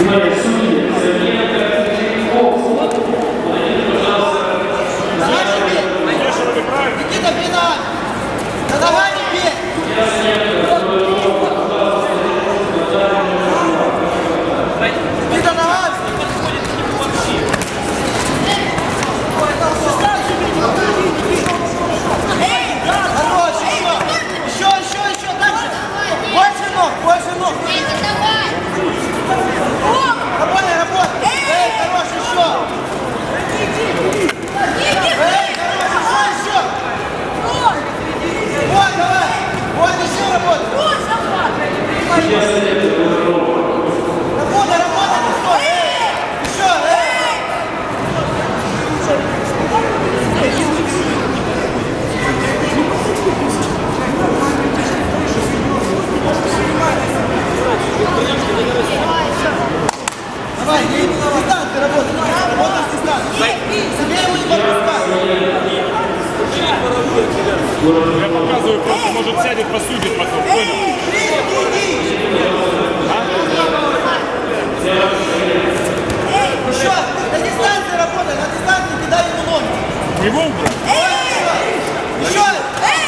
de maneira Работай, работай! Давай, не иди на дистанции работай! Работай с дистанции! Тебе его не подпускай! Я показываю, просто может сядет, посудит потом. Понял? Еще! На дистанции работай! На дистанции кидай ему ноги! Его убрать? Еще!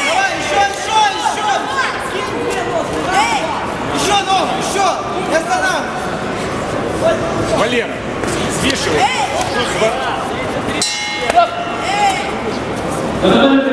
Давай, еще, еще, еще! Еще ногу, еще! Не останавливай! Валера, свешивай. Анатолий Николаевич,